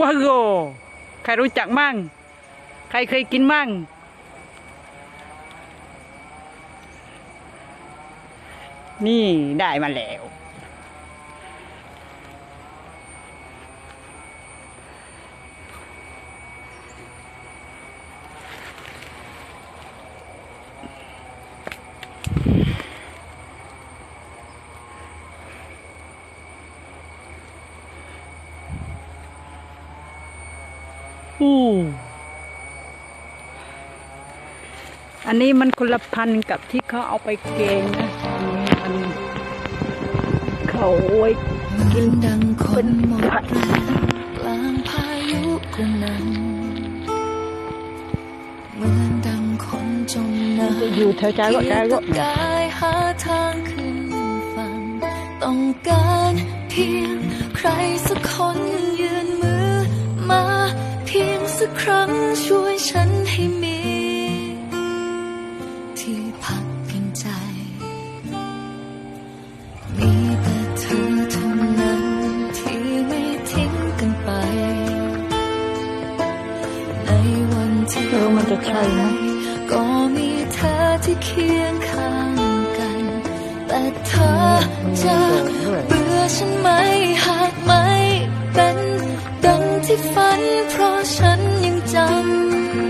ว้าวโกใครรู้จักมั่ง ใครเคยกินมั่ง นี่ได้มาแล้ว อู้อันนี้มันคนละพันธุ์กับที่เขาเอาไปเกงนะอันนี้มันเขาเอาไว้กินดังคเป็นนหมดผัดแรงกลางพายุกระหน่ำเหมือนดังคนจมน้ำจะอยู่แถวใจก็ใจก็กายหาทางขึ้นฝั่งต้องการเพียงใครสักคนยืนมือมาเพียง สักครั้งช่วยฉันให้มี ที่พักพิงใจ มีแต่เธอเท่านั้นที่ไม่ทิ้งกันไป ในวันที่เออมันจะใช่ไหมก็มีเธอที่เคียงข้างกัน แต่เธอจะเบื่อฉันไหมหากไม่ ที่ฝัน เพราะฉันยังจ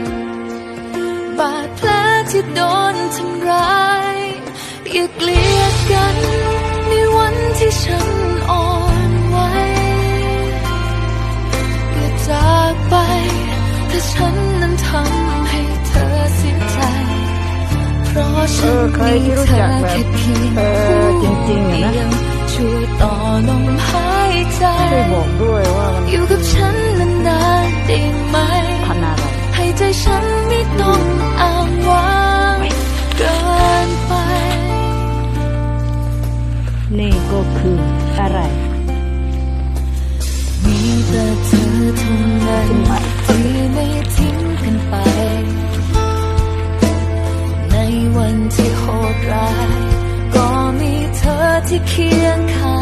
ำบาดแผลที่โดนทำร้ายอย่าเกลียดกัน ในวันที่ฉันอ่อนไหวอย่าจากไป ถ้าฉันนั้นทำให้เธอเสียใจ เพราะฉันมีเธอแค่เพียงเออจริงๆอะนะเดียวช่วยต่อลม ดร้าย ก็มีเธอที่เคียงข้าง